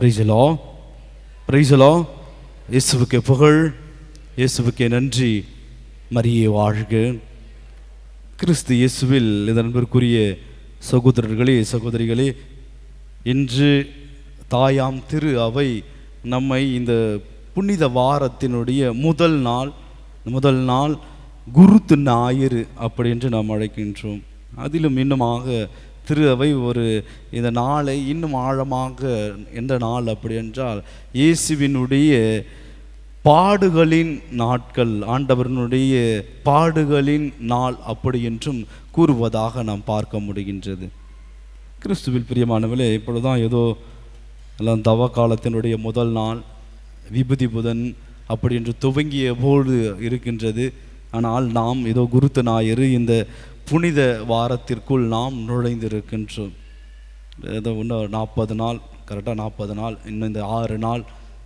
பிரைசலோ பிரைசலோ இயேசுவுக்கு புகழ் இயேசுவுக்கு நன்றி. மரியே வாழ்க. கிறிஸ்து இயேசுவில் இதன் அன்பிற்குரிய சகோதரர்களே சகோதரிகளே இன்று தாயாம் திரு அவை நம்மை இந்த புனித வாரத்தினுடைய முதல் நாள் முதல் நாள் குருத்து ஞாயிறு அப்படி என்று நாம் அழைக்கின்றோம். அதிலும் இன்னுமாக திரு அவை ஒரு இந்த நாளை இன்னும் ஆழமாக எந்த நாள் அப்படி என்றால் இயேசுவினுடைய பாடுகளின் நாட்கள் ஆண்டவரினுடைய பாடுகளின் நாள் அப்படி என்றும் கூறுவதாக நாம் பார்க்க முடிகின்றது. கிறிஸ்துவில் பிரியமானவர்களே இப்பொழுதுதான் ஏதோ எல்லாம் தவ காலத்தினுடைய முதல் நாள் விபூதி புதன் அப்படி என்று துவங்கிய போது இருக்கின்றது. ஆனால் நாம் ஏதோ குருத்து ஞாயிறு இந்த புனித வாரத்திற்குள் நாம் நுழைந்திருக்கின்றோம். ஏதோ இன்னும் நாற்பது நாள் கரெக்டாக நாற்பது நாள் இன்னும் இந்த ஆறு நாள்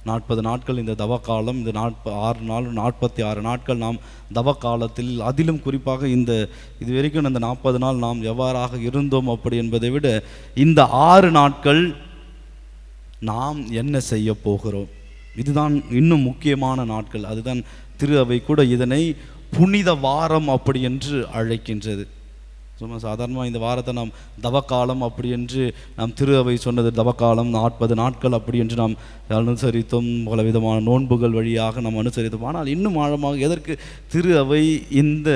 நாற்பது நாட்கள் இந்த தவ காலம் இந்த நாற்ப ஆறு நாள் நாற்பத்தி ஆறு நாட்கள் நாம் தவ காலத்தில் அதிலும் குறிப்பாக இந்த இது வரைக்கும் இந்த நாற்பது நாள் நாம் எவ்வாறாக இருந்தோம் அப்படி என்பதை விட இந்த ஆறு நாட்கள் நாம் என்ன செய்ய போகிறோம்? இதுதான் இன்னும் முக்கியமான நாட்கள். அதுதான் திரு அவை கூட இதனை புனித வாரம் அப்படி என்று அழைக்கின்றது. சும்மா சாதாரணமாக இந்த வாரத்தை நாம் தவக்காலம் அப்படி என்று நாம் திரு அவை சொன்னது தவக்காலம் நாற்பது நாட்கள் அப்படி என்று நாம் அனுசரித்தோம் பல விதமான நோன்புகள் வழியாக நாம் அனுசரித்தோம். ஆனால் இன்னும் ஆழமாக எதற்கு திரு அவை இந்த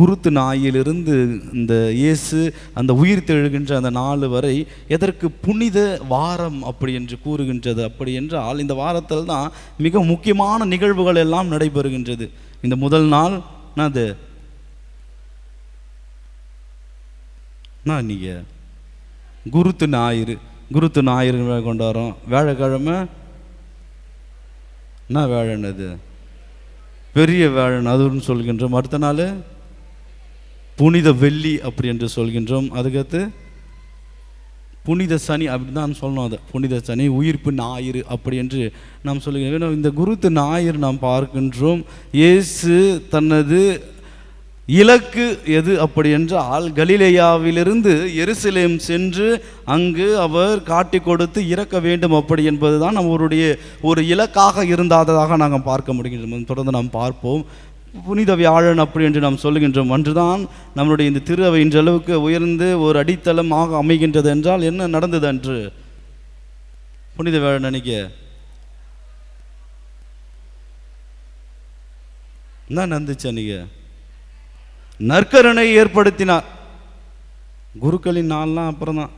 குருத்து நாயிலிருந்து இந்த இயேசு அந்த உயிர் தெழுகின்ற அந்த நாள் வரை எதற்கு புனித வாரம் அப்படி என்று கூறுகின்றது அப்படி என்றால் இந்த வாரத்தில் தான் மிக முக்கியமான நிகழ்வுகள் எல்லாம் நடைபெறுகின்றது. இந்த முதல் நாள் என்னது? நான் நீங்கள் குருத்து ஞாயிறு குருத்து ஞாயிறு கொண்டாடுறோம் வேலைக்கிழமை என்ன வேழன் அது பெரிய வேழன் அதுன்னு சொல்கின்றோம். அடுத்த நாள்? புனித வெள்ளி அப்படி என்று சொல்கின்றோம். அதுக்கடுத்து? புனித சனி அப்படி தான் சொல்லணும் அதை. புனித சனி உயிர்ப்பு ஞாயிறு அப்படி என்று நாம் சொல்லுகிறோம். இந்த குருத்து ஞாயிறு நாம் பார்க்கின்றோம். இயேசு தனது இலக்கு எது அப்படி என்றால் கலிலேயாவிலிருந்து எருசலேம் சென்று அங்கு அவர் காட்டி கொடுத்து இறக்க வேண்டும் அப்படி என்பதுதான் நம்மளுடைய ஒரு இலக்காக இருந்தாததாக நாங்கள் பார்க்க முடிகின்றோம் தொடர்ந்து நாம் பார்ப்போம். புனித வியாழன் அப்படி என்று நாம் சொல்லுகின்றோம். அன்றுதான் நம்மளுடைய இந்த திரு அவை இன்றளவுக்கு உயர்ந்து ஒரு அடித்தளமாக அமைகின்றது என்றால் என்ன நடந்தது அன்று? புனித வியாழன் அன்னைக்கு என்ன நடந்துச்சு அன்னைக்கு நற்கருணை ஏற்படுத்தினார். குருக்களின் நாள்லாம் அப்புறம் தான்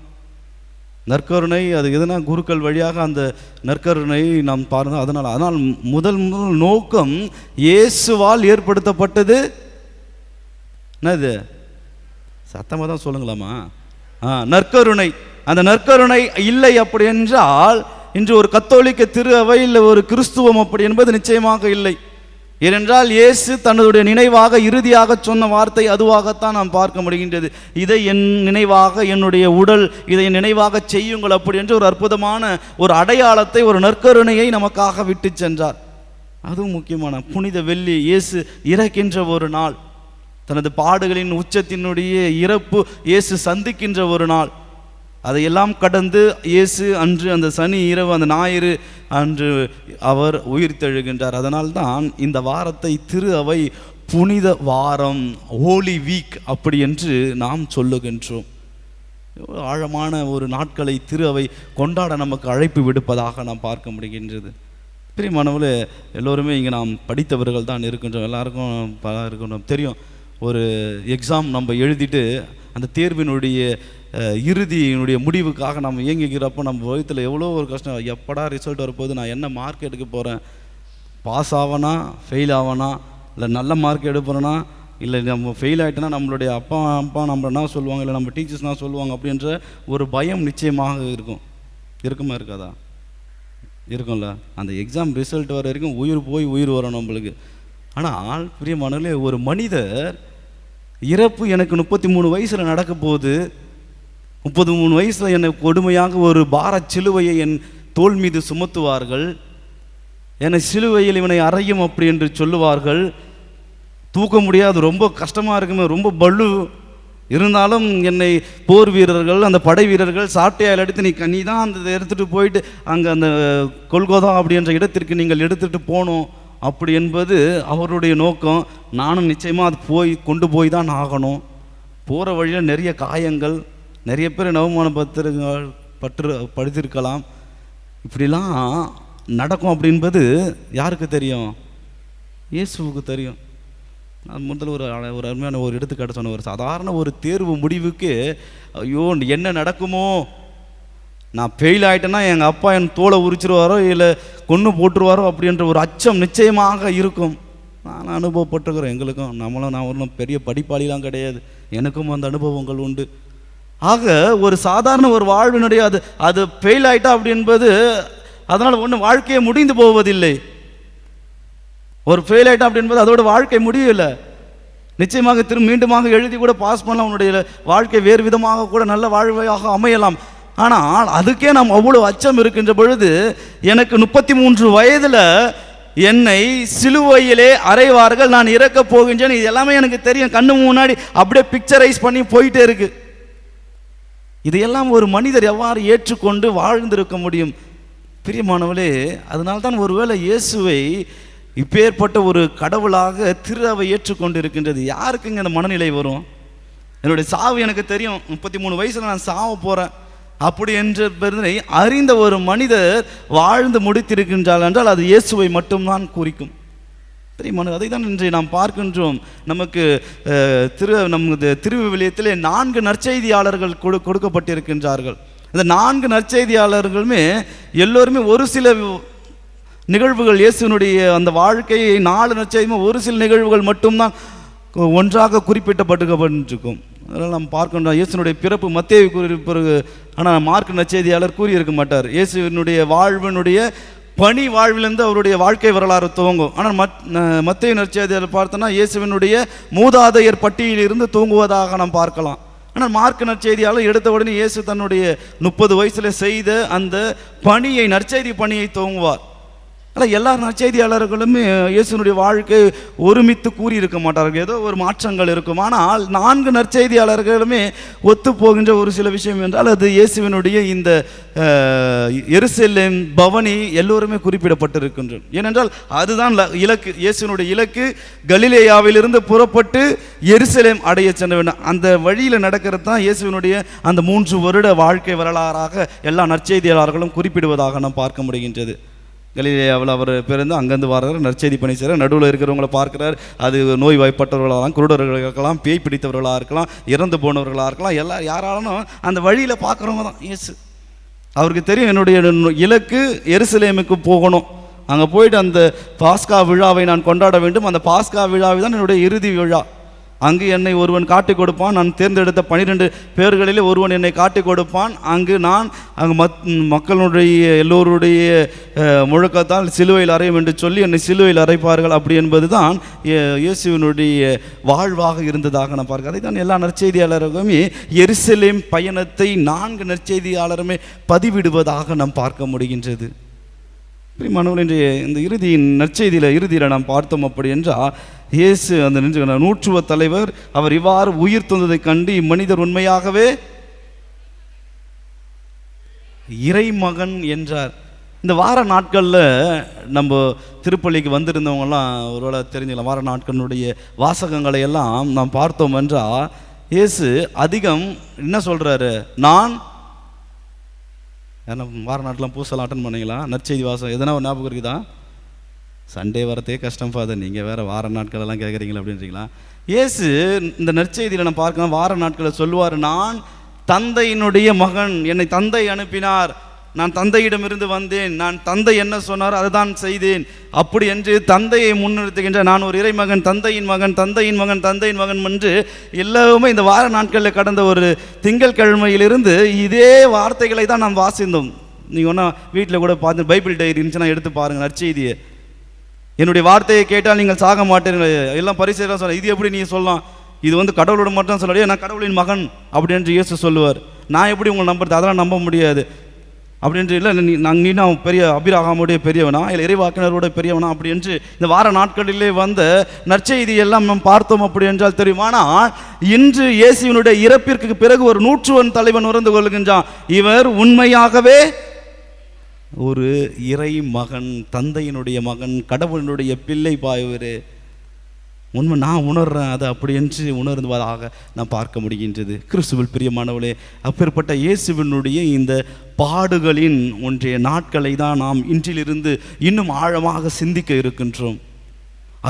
நற்கருணை அது எதுனா குருக்கள் வழியாக அந்த நற்கருணை நாம் பாருங்க அதனால் அதனால் முதல் முதல் நோக்கம் இயேசுவால் ஏற்படுத்தப்பட்டது. என்னது? சத்தமாக தான் சொல்லுங்களாமா? ஆ நற்கருணை. அந்த நற்கருணை இல்லை அப்படி என்றால் இன்று ஒரு கத்தோலிக்க திரு அவையில் ஒரு கிறிஸ்துவம் அப்படி என்பது நிச்சயமாக இல்லை. ஏனென்றால் இயேசு தன்னுடைய நினைவாக இறுதியாக சொன்ன வார்த்தை அதுவாகத்தான் நாம் பார்க்க முடிகின்றது. இதை என் நினைவாக என்னுடைய உடல் இதை நினைவாக செய்யுங்கள் அப்படி என்று ஒரு அற்புதமான ஒரு அடையாளத்தை ஒரு நற்கருணையை நமக்காக விட்டு சென்றார். அதுவும் முக்கியமான புனித வெள்ளி இயேசு இறக்கின்ற ஒரு நாள். தனது பாடுகளின் உச்சத்தினுடைய இறப்பு இயேசு சந்திக்கின்ற ஒரு நாள். அதையெல்லாம் கடந்து இயேசு அன்று அந்த சனி இரவு அந்த ஞாயிறு அன்று அவர் உயிர் தெழுகின்றார் அதனால்தான் இந்த வாரத்தை திரு அவை புனித வாரம் ஹோலி வீக் அப்படி என்று நாம் சொல்லுகின்றோம். ஆழமான ஒரு நாட்களை திரு அவை கொண்டாட நமக்கு அழைப்பு விடுப்பதாக நாம் பார்க்க முடிகின்றது. பிரியமானவில் எல்லோருமே இங்கே நாம் படித்தவர்கள் தான் இருக்கின்றோம். எல்லாருக்கும் பல இருக்கணும். தெரியும் ஒரு எக்ஸாம் நம்ம எழுதிட்டு அந்த தேர்வினுடைய இறுதியினுடைய முடிவுக்காக நம்ம இயங்குகிறப்போ நம்ம வயிற்றில் எவ்வளோ ஒரு கஷ்டம் எப்படா ரிசல்ட் வரப்போகுது நான் என்ன மார்க் எடுக்க போகிறேன் பாஸ் ஆவனா ஃபெயில் ஆவனா இல்லை நல்ல மார்க் எடுப்பேனா இல்லை நம்ம ஃபெயில் ஆகிட்டோன்னா நம்மளுடைய அப்பா அப்பா நம்ம என்ன சொல்லுவாங்க இல்லை நம்ம டீச்சர்ஸ்னால் சொல்லுவாங்க அப்படின்ற ஒரு பயம் நிச்சயமாக இருக்கும். இருக்குமா இருக்காதா? இருக்கும்ல. அந்த எக்ஸாம் ரிசல்ட் வர வரைக்கும் உயிர் போய் உயிர் வரும் நம்மளுக்கு. ஆனால் பிரியமானவர்களே ஒரு மனிதர் இறப்பு எனக்கு முப்பத்தி மூணு வயசில் நடக்க போகுது. முப்பது மூணு வயசில் என்னை கொடுமையாக ஒரு பார சிலுவையை என் தோள் மீது சுமத்துவார்கள். என்னை சிலுவையில் இவனை அறையும் அப்படி என்று சொல்லுவார்கள். தூக்க முடியாது ரொம்ப கஷ்டமாக இருக்குமே ரொம்ப பலு இருந்தாலும் என்னை போர் வீரர்கள் அந்த படை வீரர்கள் சாட்டையால் எடுத்து நீ நீ தான் அந்த எடுத்துகிட்டு போயிட்டு அங்கே அந்த கொல்கோதா அப்படின்ற இடத்திற்கு நீங்கள் எடுத்துகிட்டு போகணும் அப்படி என்பது அவருடைய நோக்கம். நானும் நிச்சயமாக அது போய் கொண்டு போய் தான் ஆகணும். போகிற வழியில் நிறைய காயங்கள் நிறைய பேர் நவமான பத்திரங்கள் பற்று படுத்திருக்கலாம். இப்படிலாம் நடக்கும் அப்படின்பது யாருக்கு தெரியும்? இயேசுவுக்கு தெரியும். நான் முதல்ல ஒரு ஒரு அருமையான ஒரு எடுத்துக்காட்டு சொன்ன ஒரு சாதாரண ஒரு தேர்வு முடிவுக்கு ஐயோ என்ன நடக்குமோ? நான் ஃபெயில் ஆயிட்டேன்னா எங்கள் அப்பா என் தோலை உரிச்சிருவாரோ இல்லை கொன்று போட்டுருவாரோ அப்படின்ற ஒரு அச்சம் நிச்சயமாக இருக்கும். நான் அனுபவப்பட்டிருக்கிறேன் எங்களுக்கும். நம்மளும் நான் ஒன்றும் பெரிய படிப்பாளிலாம் கிடையாது. எனக்கும் அந்த அனுபவங்கள் உண்டு. ஆக ஒரு சாதாரண ஒரு வாழ்வினுடைய அது அது ஃபெயில் ஆயிட்டா அப்படி என்பது அதனால் ஒன்றும் வாழ்க்கையே முடிந்து போவதில்லை. ஒரு ஃபெயில் ஆயிட்டா அப்படி என்பது அதோட வாழ்க்கை முடியல. நிச்சயமாக திரும்ப மீண்டுமாக எழுதி கூட பாஸ் பண்ணலாம். உன்னுடைய வாழ்க்கை வேறு விதமாக கூட நல்ல வாழ்வையாக அமையலாம். ஆனால் அதுக்கே நாம் அவ்வளோ அச்சம் இருக்கின்ற பொழுது எனக்கு முப்பத்தி மூன்று வயதில் என்னை சிலுவையிலே அறைவார்கள். நான் இறக்கப் போகின்றேன். இது எல்லாமே எனக்கு தெரியும். கண்ணு முன்னாடி அப்படியே பிக்சரைஸ் பண்ணி போயிட்டே இருக்குது இதையெல்லாம் ஒரு மனிதர் எவ்வாறு ஏற்றுக்கொண்டு வாழ்ந்திருக்க முடியும்? பிரியமானவளே அதனால்தான் ஒருவேளை இயேசுவை இப்பேற்பட்ட ஒரு கடவுளாக திருவை ஏற்றுக்கொண்டு இருக்கின்றது யாருக்குங்க இந்த மனநிலை வரும்? என்னுடைய சாவு எனக்கு தெரியும் முப்பத்தி மூணு வயசில் நான் சாவ போகிறேன் அப்படி என்ற பெருந்தனை அறிந்த ஒரு மனிதர் வாழ்ந்து முடித்திருக்கின்றால் என்றால் அது இயேசுவை மட்டும்தான் குறிக்கும். தெரியுமா அதை தான் இன்று நாம் பார்க்கின்றோம். நமக்கு திரு நம் திருவிவிலியத்திலே நான்கு நற்செய்தியாளர்கள் கொடு கொடுக்கப்பட்டிருக்கின்றார்கள். இந்த நான்கு நற்செய்தியாளர்களுமே எல்லோருமே ஒரு சில நிகழ்வுகள் இயேசுனுடைய அந்த வாழ்க்கையை நாலு நற்செய்தியுமே ஒரு சில நிகழ்வுகள் மட்டும்தான் ஒன்றாக குறிப்பிட்டப்பட்டுக்கப்பட்டிருக்கும் அதனால் நாம் பார்க்கின்றோம் இயேசுனுடைய பிறப்பு மத்திய குறிப்பிற்கு ஆனால் மார்க் நற்செய்தியாளர் கூறியிருக்க மாட்டார். இயேசுவினுடைய வாழ்வினுடைய பணி வாழ்விலிருந்து அவருடைய வாழ்க்கை வரலாறு துவங்கும். ஆனால் மத் மத்திய நற்செய்தியில் பார்த்தோன்னா இயேசுவினுடைய மூதாதையர் பட்டியலிருந்து தூங்குவதாக நாம் பார்க்கலாம். ஆனால் மார்க் நற்செய்தியால் எடுத்த உடனே இயேசு தன்னுடைய முப்பது வயசில் செய்த அந்த பணியை நற்செய்தி பணியை துவங்குவார். ஆனால் எல்லா நற்செய்தியாளர்களுமே இயேசுனுடைய வாழ்க்கை ஒருமித்து கூறியிருக்க மாட்டார்கள். ஏதோ ஒரு மாற்றங்கள் இருக்கும். ஆனால் நான்கு நற்செய்தியாளர்களுமே ஒத்து போகின்ற ஒரு சில விஷயம் என்றால் அது இயேசுவினுடைய இந்த எருசலேம் பவனி எல்லோருமே குறிப்பிடப்பட்டிருக்கின்றன ஏனென்றால் அதுதான் இலக்கு இயேசுனுடைய இலக்கு. கலிலேயாவிலிருந்து புறப்பட்டு எருசலேம் அடைய சென்ற வேண்டும் அந்த வழியில் நடக்கிறது தான் இயேசுவினுடைய அந்த மூன்று வருட வாழ்க்கை வரலாறாக எல்லா நற்செய்தியாளர்களும் குறிப்பிடுவதாக நாம் பார்க்க முடிகின்றது. கலிலேயாவில் அவர் பிறந்து அங்கேருந்து வர்றாரு. நற்செய்தி பணி செய்கிறார் நடுவில் இருக்கிறவங்கள பார்க்குறாரு. அது நோய் வாய்ப்பட்டவர்களாக இருக்கலாம் குருடர்களாக இருக்கலாம் பேய் பிடித்தவர்களாக இருக்கலாம் இறந்து போனவர்களாக இருக்கலாம். எல்லா யாராலும் அந்த வழியில் பார்க்குறவங்க தான் இயேசு. அவருக்கு தெரியும் என்னுடைய இலக்கு எருசலேமுக்கு போகணும். அங்கே போயிட்டு அந்த பாஸ்கா விழாவை நான் கொண்டாட வேண்டும். அந்த பாஸ்கா விழாவை தான் என்னுடைய இறுதி விழா. அங்கு என்னை ஒருவன் காட்டிக் கொடுப்பான். நான் தேர்ந்தெடுத்த பனிரெண்டு பேர்களிலே ஒருவன் என்னை காட்டிக் கொடுப்பான். அங்கு நான் அங்கு மத் மக்களுடைய எல்லோருடைய முழக்கத்தால் சிலுவையில் அறையும் என்று சொல்லி என்னை சிலுவையில் அறைப்பார்கள். அப்படி என்பது தான் இயேசுவினுடைய வாழ்வாக இருந்ததாக நான் பார்க்க அதை தான் எல்லா நற்செய்தியாளர்களுமே எரிசலேம் பயணத்தை நான்கு நற்செய்தியாளருமே பதிவிடுவதாக நாம் பார்க்க முடிகின்றது. பிரியமானவர் இன்றைய இந்த இறுதியின் நற்செய்தியில் இறுதியில் நாம் பார்த்தோம் அப்படி என்றால் இயேசு அந்த நின்று நூற்றுவ தலைவர் அவர் இவ்வாறு உயிர் தந்ததை கண்டு இம்மனிதர் உண்மையாகவே இறைமகன் என்றார். இந்த வார நாட்களில் நம்ம திருப்பள்ளிக்கு வந்திருந்தவங்கலாம் ஒருவேளை தெரிஞ்சுக்கலாம். வார நாட்களுடைய வாசகங்களை எல்லாம் நாம் பார்த்தோம் என்றால் இயேசு அதிகம் என்ன சொல்கிறாரு நான் ஏன்னா வார நாட்டெலாம் பூசெல்லாம் அட்டன் பண்ணீங்களா? நற்செய்தி வாசம் எதனா ஒரு ஞாபகம் இருக்குதா? சண்டே வரதே கஷ்டம் ஃபாதர் நீங்கள் வேறு வார நாட்களெல்லாம் கேட்குறீங்களா அப்படின்றீங்களா? ஏசு இந்த நற்செய்தியில் நான் பார்க்கலாம் வார நாட்களை சொல்லுவார் நான் தந்தையினுடைய மகன் என்னை தந்தை அனுப்பினார். நான் தந்தையிடமிருந்து வந்தேன். நான் தந்தை என்ன சொன்னார் அதுதான் செய்தேன். அப்படி என்று தந்தையை முன்னிறுத்துகின்ற நான் ஒரு இறைமகன் தந்தையின் மகன் தந்தையின் மகன் தந்தையின் மகன் என்று எல்லாமே இந்த வார நாட்களில் கடந்த ஒரு திங்கட்கிழமையிலிருந்து இதே வார்த்தைகளை தான் நாம் வாசிந்தோம் நீங்கள் ஒன்றா வீட்டில் கூட பார்த்து பைபிள் டைரி இருந்துச்சுன்னா எடுத்து பாருங்கள் நற்செய்தியை. என்னுடைய வார்த்தையை கேட்டால் நீங்கள் சாக மாட்டீர்கள். எல்லாம் பரிசெல்லாம் சொல்ல இது எப்படி நீங்கள் சொல்லலாம்? இது வந்து கடவுளோட மட்டும் சொல்லலையே நான் கடவுளின் மகன் அப்படி என்று இயேசு சொல்லுவார். நான் எப்படி உங்களை நம்புறது? அதெல்லாம் நம்ப முடியாது. அப்படின்ட்டு இல்லை நீ நாங்கள் நீ நான் பெரிய அபிராகாமுடைய பெரியவனா இல்லை இறைவாக்கினரோட பெரியவனா அப்படி என்று இந்த வார நாட்களிலே வந்த நற்செய்தி எல்லாம் நாம் பார்த்தோம் அப்படி என்றால் தெரியுமானால் இன்று இயேசுவனுடைய இறப்பிற்கு பிறகு ஒரு நூற்றுவன் தலைவன் உறந்து கொள்கின்றான். இவர் உண்மையாகவே ஒரு இறை மகன் தந்தையினுடைய மகன் கடவுளினுடைய பிள்ளை பாய்வர் உண்மை நான் உணர்றேன் அது அப்படியென்று உணர்ந்துவதாக நான் பார்க்க முடிகின்றது. கிறிஸ்துவில் பிரியமானவளே அப்பேற்பட்ட இயேசுவினுடைய இந்த பாடுகளின் ஒன்றிய நாட்களை தான் நாம் இன்றிலிருந்து இன்னும் ஆழமாக சிந்திக்க இருக்கின்றோம்.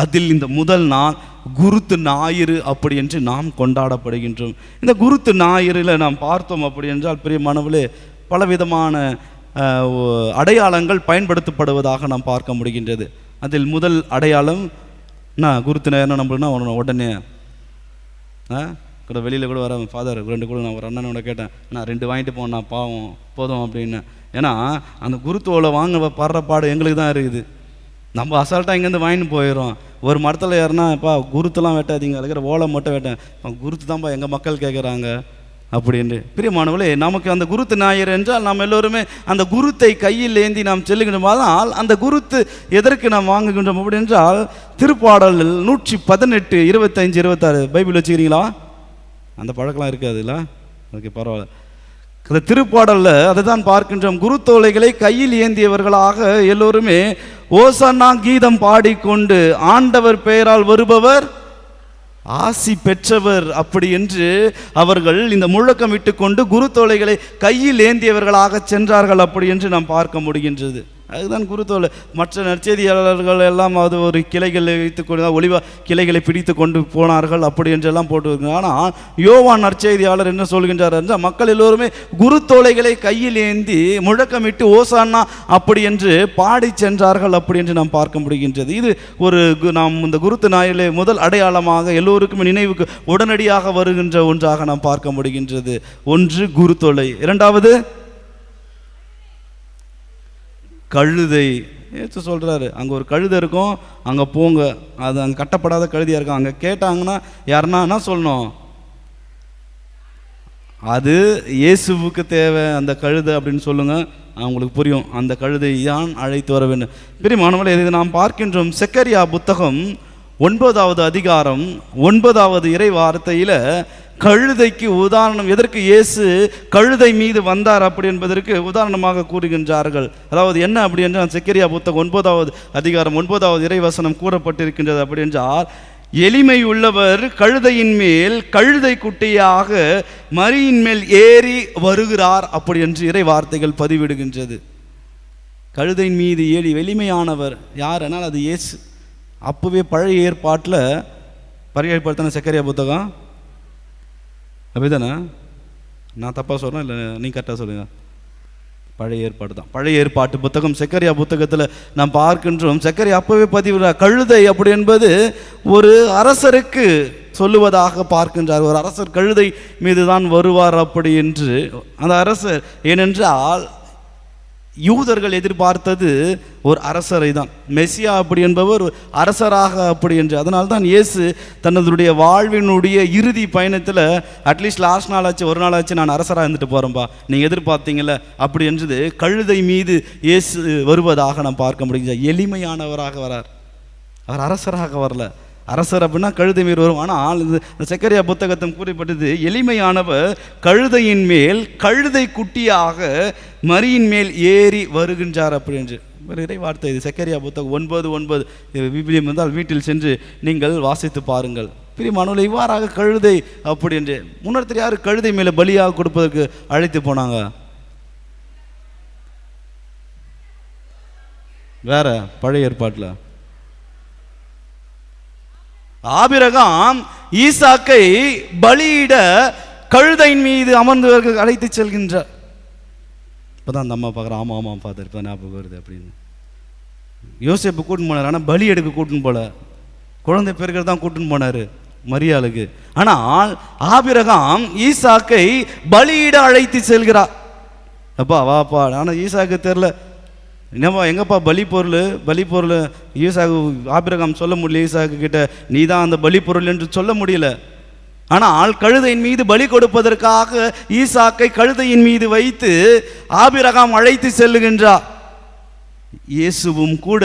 அதில் இந்த முதல் நாள் குருத்து ஞாயிறு அப்படி என்று நாம் கொண்டாடப்படுகின்றோம். இந்த குருத்து ஞாயிறில் நாம் பார்த்தோம் அப்படி என்றால் பிரியமானவளே பலவிதமான அடையாளங்கள் பயன்படுத்தப்படுவதாக நாம் பார்க்க முடிகின்றது. அதில் முதல் அடையாளம் என்ன குருத்தினா என்ன நம்பளுன்னா உடனே- உடனே ஆ? கூட வெளியில் கூட வர ஃபாதர் ரெண்டு கூட நான் ஒரு அண்ணனோட கேட்டேன் நான் ரெண்டு வாங்கிட்டு போனா பாவம் போதும் அப்படின்னு. ஏன்னா அந்த குருத்தோலை வாங்க படுற பாடு எங்களுக்கு தான் இருக்குது. நம்ம அசால்ட்டாக இங்கேருந்து வாங்கிட்டு போயிடும் ஒரு மரத்தில் ஏறினா இப்போ குருத்தெல்லாம் வெட்டாதீங்க இருக்கிற ஓலை மட்டும் வெட்டேன். குருத்து தான்ப்பா எங்கள் மக்கள் கேட்குறாங்க அப்படின்னு பிரியமானவளே நமக்கு அந்த குருத்து ஞாயிறு என்றால் நாம் எல்லோருமே அந்த குருத்தை கையில் ஏந்தி நாம் செல்லுகின்றமானால் அந்த குருத்து எதற்கு நாம் வாங்குகின்றோம் அப்படி என்றால் திருப்பாடலில் நூற்றி பதினெட்டு இருபத்தஞ்சு இருபத்தாறு பைபிள் வச்சுக்கிறீங்களா? அந்த பழக்கம்லாம் இருக்காதுல்ல? ஓகே பரவாயில்ல. அந்த திருப்பாடலில் அதை தான் பார்க்கின்றோம். குருத்தோலைகளை கையில் ஏந்தியவர்களாக எல்லோருமே ஓசன்னா கீதம் பாடிக்கொண்டு ஆண்டவர் பெயரால் வருபவர் ஆசி பெற்றவர் அப்படி என்று அவர்கள் இந்த முழக்கம் குரு தோலைகளை கையில் ஏந்தியவர்களாக சென்றார்கள் அப்படி என்று நாம் பார்க்க முடிகின்றது. அதுதான் குருத்தோல் மற்ற நற்செய்தியாளர்கள் எல்லாம் அது ஒரு கிளைகளை வைத்து கொண்டு ஒளிவா கிளைகளை பிடித்து கொண்டு போனார்கள் அப்படி என்றெல்லாம் போட்டு ஆனால் யோவான் நற்செய்தியாளர் என்ன சொல்கின்றார் என்றால் மக்கள் எல்லோருமே குருத்தோலைகளை கையில் ஏந்தி முழக்கமிட்டு ஓசானா அப்படி என்று பாடி சென்றார்கள் அப்படி என்று நாம் பார்க்க முடிகின்றது. இது ஒரு கு- நாம் இந்த குருத்து நாயிலே முதல் அடையாளமாக எல்லோருக்கும் நினைவுக்கு உடனடியாக வருகின்ற ஒன்றாக நாம் பார்க்க முடிகின்றது. ஒன்று குருத்தோலை இரண்டாவது கழுதை. ஏற்று சொல்கிறாரு அங்கே ஒரு கழுதை இருக்கும் அங்கே போங்க. அது அங்கே கட்டப்படாத கழுதியாக இருக்கும். அங்கே கேட்டாங்கன்னா யாருன்னா என்ன சொல்லணும்? அது இயேசுவுக்கு தேவை அந்த கழுதை அப்படின்னு சொல்லுங்க. அவங்களுக்கு புரியும். அந்த கழுதை யான் அழைத்து வர வேண்டும். பிரியமானவர்களே இதை நாம் பார்க்கின்றோம். செக்கரியா புத்தகம் ஒன்பதாவது அதிகாரம் ஒன்பதாவது இறை வார்த்தையில் கழுதைக்கு உதாரணம் எதற்கு இயேசு கழுதை மீது வந்தார் அப்படி என்பதற்கு உதாரணமாக கூறுகின்றார்கள். அதாவது என்ன அப்படி என்றால் செக்கரியா புத்தகம் ஒன்பதாவது அதிகாரம் ஒன்பதாவது இறைவசனம் கூறப்பட்டிருக்கின்றது அப்படி என்றால் எளிமை உள்ளவர் கழுதையின் மேல் கழுதை குட்டியாக மரியின் மேல் ஏறி வருகிறார் அப்படி என்று இறை வார்த்தைகள் பதிவிடுகின்றது. கழுதையின் மீது ஏறி எளிமையானவர் யார் அது இயேசு. அப்போவே பழைய ஏற்பாட்டில் பரிகைப்படுத்தின செக்கரியா புத்தகம் அப்படிதானே? நான் தப்பாக சொல்கிறேன் இல்லை நீ கரெக்டாக சொல்லுங்க. பழைய ஏற்பாடு தான். பழைய ஏற்பாட்டு புத்தகம் செக்கரியா புத்தகத்தில் நாம் பார்க்கின்றோம். செக்கரியா அப்பவே பதிவு கழுதை அப்படி என்பது ஒரு அரசருக்கு சொல்லுவதாக பார்க்கின்றார். ஒரு அரசர் கழுதை மீது தான் வருவார் அப்படி என்று. அந்த அரசர் ஏனென்றால் யூதர்கள் எதிர்பார்த்தது ஒரு அரசரை தான் மெஸ்ஸியா அப்படி என்பவர் அரசராக அப்படி என்று. அதனால தான் இயேசு தன்னதுடைய வாழ்வினுடைய இறுதி பயணத்தில் அட்லீஸ்ட் லாஸ்ட் நாளாச்சு ஒரு நாளாச்சு நான் அரசராக இருந்துட்டு போகிறேன்பா நீங்கள் எதிர்பார்த்தீங்கள அப்படி என்றது கழுதை மீது இயேசு வருவதாக நாம் பார்க்க முடியுது எளிமையானவராக வரார். அவர் அரசராக வரல. அரசர் அப்படின்னா கழுதை மீது வரும். ஆனால் இந்த இந்த செக்கரியா புத்தகத்தம் கூறப்பட்டது எளிமையானவர் கழுதையின் மேல் கழுதை குட்டியாக மரியின் மேல் ஏறி வருகின்றார் அப்படி என்று இறை வார்த்தை இது செக்கரியா புத்தகம் ஒன்பது ஒன்பது. விபிலியம் இருந்தால் வீட்டில் சென்று நீங்கள் வாசித்து பாருங்கள். பிரியமானவர்கள் இவ்வாறாக கழுதை அப்படி என்று முன்னர்த்தர் யார் கழுதை மேலே பலியாக கொடுப்பதற்கு அழைத்து போனாங்க? வேற பழைய ஏற்பாட்டில். ஆபிரகாம் ஈசாக்கை பலியிட கழுதையின் மீது அமர்ந்து அழைத்து செல்கின்றார். இப்போதான் அந்த அம்மா பார்க்குற ஆமாம் ஆமாம் ஃபாதர் இப்போ ஞாபகம் வருது அப்படின்னு. யோசிப்பு கூட்டின்னு போனார் ஆனால் பலி எடுக்க கூட்டின்னு போல. குழந்தை பெருக்கிறது தான் கூட்டின்னு போனார் மரியாளுக்கு. ஆனால் ஆபிரகாம் ஈசாக்கை பலியிட அழைத்து செல்கிறார். அப்பா வாப்பா ஆனால் ஈசாக்கு தெரில என்னப்பா எங்கப்பா பலி பொருள் பலி பொருள் ஈசாக்கு ஆபிரகாம் சொல்ல முடியல ஈசாக்கு கிட்ட. நீ தான் அந்த பலி பொருள் என்று சொல்ல முடியல. ஆனால் ஆள் கழுதையின் மீது பலி கொடுப்பதற்காக ஈசாக்கை கழுதையின் மீது வைத்து ஆபிரகாம் அழைத்து செல்லுகின்றார் இயேசுவும் கூட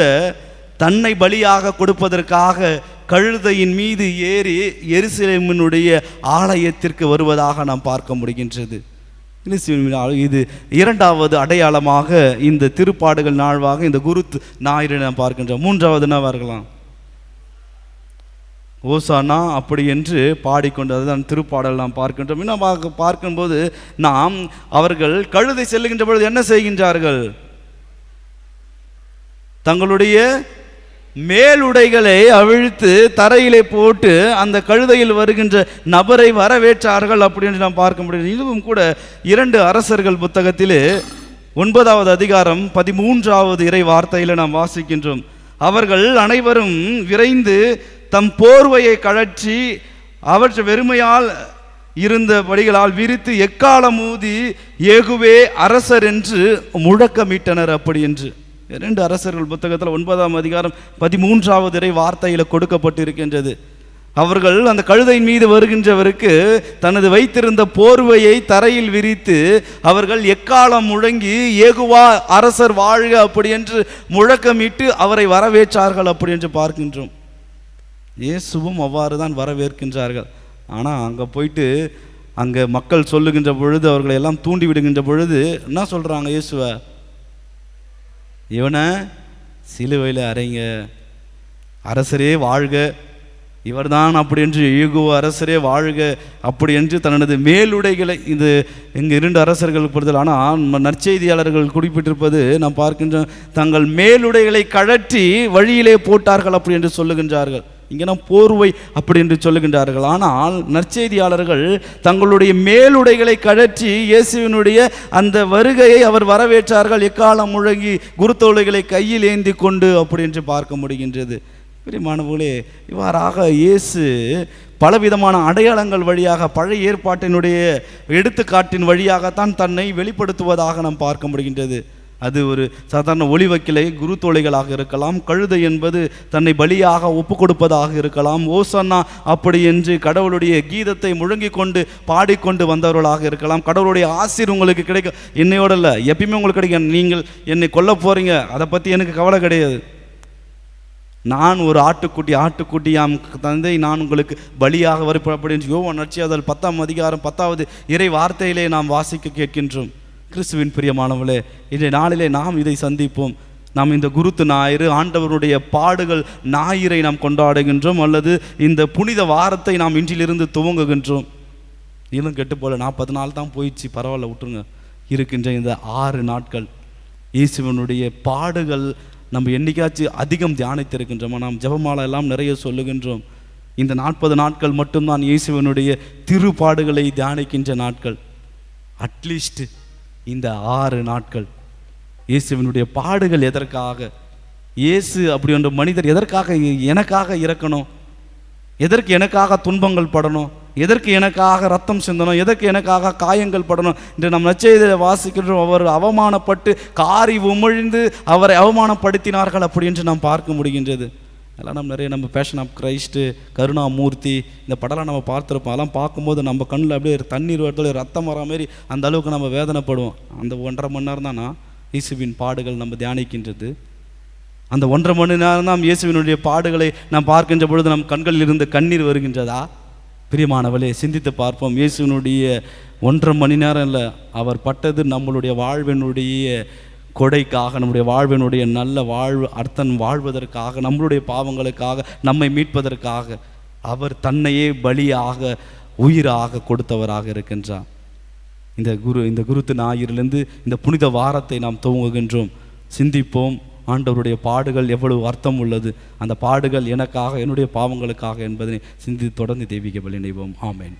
தன்னை பலியாக கொடுப்பதற்காக கழுதையின் மீது ஏறி எருசலேமினுடைய ஆலயத்திற்கு வருவதாக நாம் பார்க்க முடிகின்றது. கிறிஸ்துவின் இது இரண்டாவது அடையாளமாக இந்த திருப்பாடுகள் நாழ்வாக இந்த குரு ஞாயிறு நாம் பார்க்கின்றோம். மூன்றாவது என்ன பார்க்கலாம்? ஓசானா அப்படி என்று பாடிக்கொண்டு அதுதான் திருப்பாடல் நாம் பார்க்கின்றோம். இன்னும் பார்க்க பார்க்கும்போது நாம் அவர்கள் கழுதை செல்லுகின்ற பொழுது என்ன செய்கின்றார்கள்? தங்களுடைய மேலுடைகளை அவிழ்த்து தரையிலே போட்டு அந்த கழுதையில் வருகின்ற நபரை வரவேற்றார்கள் அப்படின்னு நாம் பார்க்க முடியும் இதுவும் கூட இரண்டு அரசர்கள் புத்தகத்திலே ஒன்பதாவது அதிகாரம் பதிமூன்றாவது இறை வார்த்தையில் நாம் வாசிக்கின்றோம். அவர்கள் அனைவரும் விரைந்து தம் போர்வையை கழற்றி அவற்றை வெறுமையால் இருந்த படிகளால் விரித்து எக்காலம் ஊதி ஏகுவே அரசர் என்று முழக்கமிட்டனர் அப்படி என்று. இரண்டு அரசர்கள் புத்தகத்தில் ஒன்பதாம் அதிகாரம் பதிமூன்றாவது இறை வார்த்தையில் கொடுக்கப்பட்டிருக்கின்றது. அவர்கள் அந்த கழுதையின் மீது வருகின்றவருக்கு தனது வைத்திருந்த போர்வையை தரையில் விரித்து அவர்கள் எக்காலம் முழங்கி ஏகுவா அரசர் வாழ்க அப்படி என்று முழக்கமிட்டு அவரை வரவேற்றார்கள் அப்படி என்று பார்க்கின்றோம். இயேசுவும் அவ்வாறு தான் வரவேற்கின்றார்கள். ஆனால் அங்கே போயிட்டு அங்கே மக்கள் சொல்லுகின்ற பொழுது அவர்களை எல்லாம் தூண்டி விடுகின்ற பொழுது என்ன சொல்கிறாங்க இயேசுவை? இவனை சிலுவையில் அறைங்க அரசரே வாழ்க. இவர்தான் அப்படி என்று ஈகோ அரசரே வாழ்க. அப்படி என்று தனது மேலுடைகளை இது இங்கு இரண்டு அரசர்கள் பொறுத்தல் ஆனால் நம்ம நற்செய்தியாளர்கள் குறிப்பிட்டிருப்பது நாம் பார்க்கின்றோம் தங்கள் மேலுடைகளை கழற்றி வழியிலே போட்டார்கள் அப்படி என்று சொல்லுகின்றார்கள். இங்கே நாம் போர்வை அப்படி என்று சொல்லுகின்றார்கள். ஆனால் நற்செய்தியாளர்கள் தங்களுடைய மேலுடைகளை கழற்றி இயேசுவினுடைய அந்த வருகையை அவர் வரவேற்றார்கள். எக்காலம் முழங்கி குருத்தோலைகளை கையில் ஏந்தி கொண்டு அப்படி என்று பார்க்க முடிகின்றது. பிரியமானவர்களே இவ்வாறாக இயேசு பலவிதமான அடையாளங்கள் வழியாக பழைய ஏற்பாட்டினுடைய எடுத்துக்காட்டின் வழியாகத்தான் தன்னை வெளிப்படுத்துவதாக நாம் பார்க்க முடிகின்றது. அது ஒரு சாதாரண ஒளிவக்கிலை குருத்தோலைகளாக இருக்கலாம். கழுதை என்பது தன்னை பலியாக ஒப்பு கொடுப்பதாக இருக்கலாம். ஓசன்னா அப்படி என்று கடவுளுடைய கீதத்தை முழங்கிக் கொண்டு பாடிக்கொண்டு வந்தவர்களாக இருக்கலாம். கடவுளுடைய ஆசிர் உங்களுக்கு கிடைக்கும் என்னையோட இல்லை எப்பயுமே உங்களுக்கு கிடைக்கும் நீங்கள் என்னை கொல்ல போறீங்க அதை பற்றி எனக்கு கவலை கிடையாது. நான் ஒரு ஆட்டுக்குட்டி ஆட்டுக்குட்டியாம் தந்தை நான் உங்களுக்கு பலியாக வருப்ப அப்படின்னு யோவான் நட்சியாதல் பத்தாம் அதிகாரம் பத்தாவது இறை வார்த்தையிலே நாம் வாசிக்க கேட்கின்றோம். கிறிஸ்துவின் பிரியமானவளே இன்றைய நாளிலே நாம் இதை சந்திப்போம். நாம் இந்த குருத்து ஞாயிறு ஆண்டவருடைய பாடுகள் ஞாயிறை நாம் கொண்டாடுகின்றோம் அல்லது இந்த புனித வாரத்தை நாம் இன்றிலிருந்து துவங்குகின்றோம். இன்னும் கெட்டு போல நாற்பது நாள் தான் போயிடுச்சு பரவாயில்ல விட்டுருங்க. இருக்கின்ற இந்த ஆறு நாட்கள் இயேசுவனுடைய பாடுகள் நம்ம என்னைக்காச்சும் அதிகம் தியானித்திருக்கின்றோமா நாம் ஜபமாலை எல்லாம் நிறைய சொல்லுகின்றோம். இந்த நாற்பது நாட்கள் மட்டும்தான் இயேசுவனுடைய திருப்பாடுகளை தியானிக்கின்ற நாட்கள். அட்லீஸ்ட் இந்த ஆறு நாட்கள். இயேசுவினுடைய பாடுகள் எதற்காக? இயேசு அப்படி என்ற மனிதர் எதற்காக எனக்காக இறக்கணும்? எதற்கு எனக்காக துன்பங்கள் படணும்? எதற்கு எனக்காக ரத்தம் சிந்தணும்? எதற்கு எனக்காக காயங்கள் படணும்? என்று நம் நச்செய்தியை வாசிக்கின்றோம் அவர் அவமானப்பட்டு காரி உமிழ்ந்து அவரை அவமானப்படுத்தினார்கள் அப்படி என்று நாம் பார்க்க முடிகின்றது. அதெல்லாம் நம்ம நிறைய நம்ம பேஷன் ஆஃப் கிரைஸ்ட்டு கருணாமூர்த்தி இந்த படம்லாம் நம்ம பார்த்துருப்போம். அதெல்லாம் பார்க்கும்போது நம்ம கண்ணில் அப்படியே தண்ணீர் வரத்துல ரத்தம் வர மாதிரி அந்த அளவுக்கு நம்ம வேதனைப்படுவோம். அந்த ஒன்றரை மணி நேரம் தானா இயேசுவின் பாடுகள் நம்ம தியானிக்கின்றது. அந்த ஒன்றரை மணி நேரம் தான் இயேசுவினுடைய பாடுகளை நாம் பார்க்கின்ற பொழுது நம் கண்களில் இருந்து கண்ணீர் வருகின்றதா? பிரியமானவளே சிந்தித்து பார்ப்போம். இயேசுவினுடைய ஒன்றரை மணி நேரம் இல்லை அவர் பட்டது நம்மளுடைய வாழ்வினுடைய கொடைக்காக நம்முடைய வாழ்வினுடைய நல்ல வாழ்வு அர்த்தம் வாழ்வதற்காக நம்மளுடைய பாவங்களுக்காக நம்மை மீட்பதற்காக அவர் தன்னையே பலியாக உயிராக கொடுத்தவராக இருக்கின்றார். இந்த குரு இந்த குருத்து ஞாயிறிலிருந்து இந்த புனித வாரத்தை நாம் துவங்குகின்றோம். சிந்திப்போம் ஆண்டவருடைய பாடுகள் எவ்வளவு அர்த்தம் உள்ளது அந்த பாடுகள் எனக்காக என்னுடைய பாவங்களுக்காக என்பதனை சிந்தித்து தொடர்ந்து தெய்வீக பலி நினைவோம் ஆமேன்.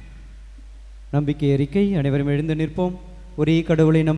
நம்பிக்கை அறிக்கை அனைவரும் எழுந்து நிற்போம். ஒரே கடவுளை நம்